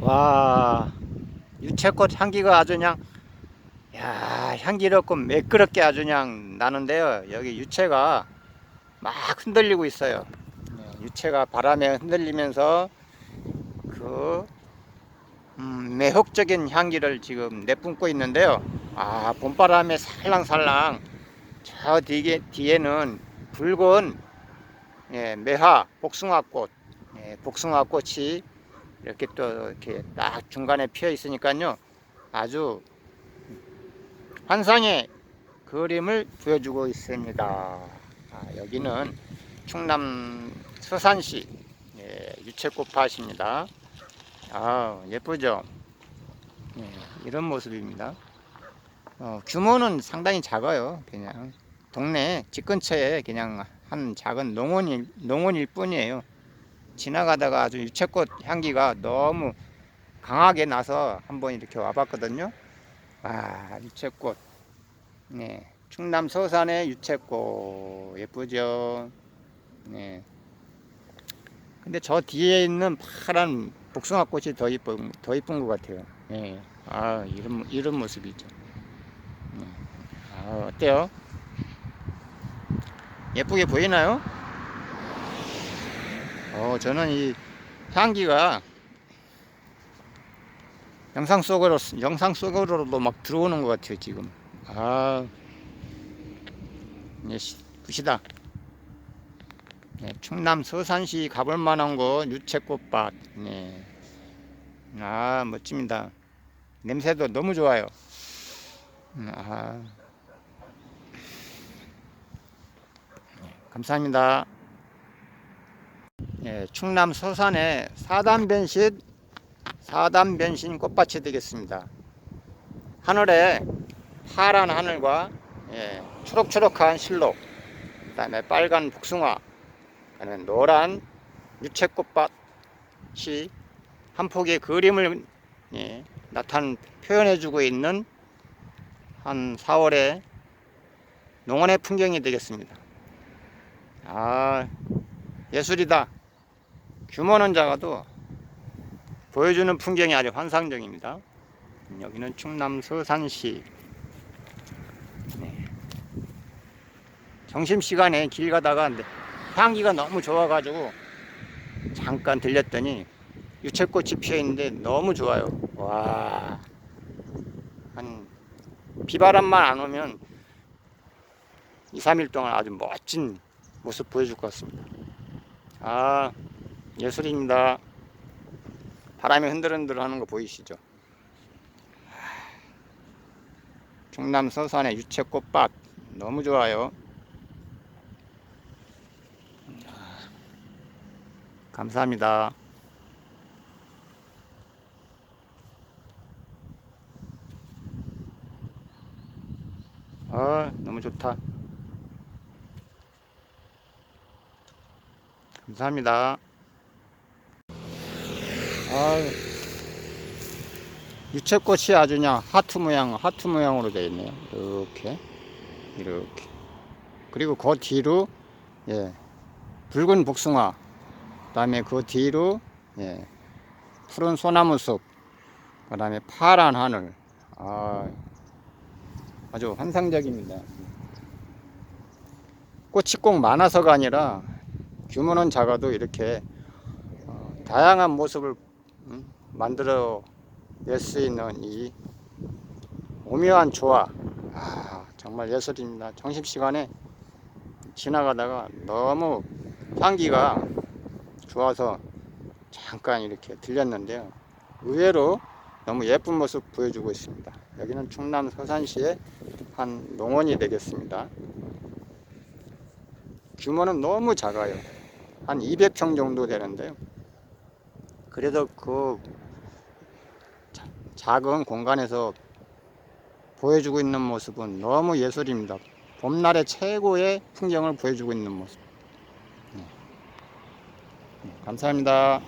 와 유채꽃 향기가 아주 그냥 야 향기롭고 매끄럽게 아주 그냥 나는데요. 여기 유채가 막 흔들리고 있어요. 네, 유채가 바람에 흔들리면서 그 음, 매혹적인 향기를 지금 내뿜고 있는데요. 아 봄바람에 살랑살랑 저 뒤에, 뒤에는 붉은 예, 매화 복숭아꽃 예, 복숭아꽃이 이렇게 또 이렇게 딱 중간에 피어 있으니까요 아주 환상의 그림을 보여주고 있습니다. 아, 여기는 충남 서산시 예, 유채꽃밭입니다. 아 예쁘죠? 예, 이런 모습입니다. 어, 규모는 상당히 작아요. 그냥 동네 집 근처에 그냥 한 작은 농원일 농원일 뿐이에요. 지나가다가 아주 유채꽃 향기가 너무 강하게 나서 한번 이렇게 와봤거든요. 아, 유채꽃. 네. 충남 서산의 유채꽃. 예쁘죠? 네. 근데 저 뒤에 있는 파란 복숭아 꽃이 더 이쁜, 더 이쁜 것 같아요. 네. 아, 이런, 이런 모습이죠. 네. 아, 어때요? 예쁘게 보이나요? 어, 저는 이 향기가 영상 속으로 영상 속으로도 막 들어오는 것 같아요 지금. 아, 네, 시- 굿이다. 네, 충남 서산시 가볼 만한 곳 유채꽃밭. 네, 아 멋집니다. 냄새도 너무 좋아요. 음, 아, 네, 감사합니다. 예, 충남 서산의 사단변신 사단변신 꽃밭이 되겠습니다. 하늘에 파란 하늘과 예, 초록초록한 실록, 그 다음에 빨간 복숭아, 그다음에 노란 유채꽃밭이 한 폭의 그림을 예, 나타내 표현해주고 있는 한 4월의 농원의 풍경이 되겠습니다. 아 예술이다. 규모는 작아도 보여주는 풍경이 아주 환상적입니다. 여기는 충남 서산시. 네. 점심시간에 길 가다가 향기가 너무 좋아가지고 잠깐 들렸더니 유채꽃이 피어 있는데 너무 좋아요. 와. 한 비바람만 안 오면 2, 3일 동안 아주 멋진 모습 보여줄 것 같습니다. 아, 예술입니다. 바람이 흔들흔들 하는 거 보이시죠? 충남 서산의 유채꽃밭 너무 좋아요. 감사합니다. 아, 너무 좋다. 감사합니다. 아유, 유채꽃이 아주 그냥 하트 모양, 하트 모양으로 되어 있네요. 이렇게, 이렇게. 그리고 그 뒤로, 예, 붉은 복숭아. 그 다음에 그 뒤로, 예, 푸른 소나무 숲. 그 다음에 파란 하늘. 아, 아주 환상적입니다. 꽃이 꼭 많아서가 아니라 규모는 작아도 이렇게 어, 다양한 모습을 음, 만들어 낼 수 있는 이 오묘한 조화. 아, 정말 예술입니다. 점심시간에 지나가다가 너무 향기가 좋아서 잠깐 이렇게 들렸는데요. 의외로 너무 예쁜 모습 보여주고 있습니다. 여기는 충남 서산시의 한 농원이 되겠습니다. 규모는 너무 작아요. 한 200평 정도 되는데요. 그래도 그 자- 작은 공간에서 보여주고 있는 모습은 너무 예술입니다. 봄날의 최고의 풍경을 보여주고 있는 모습. 네. 네, 감사합니다.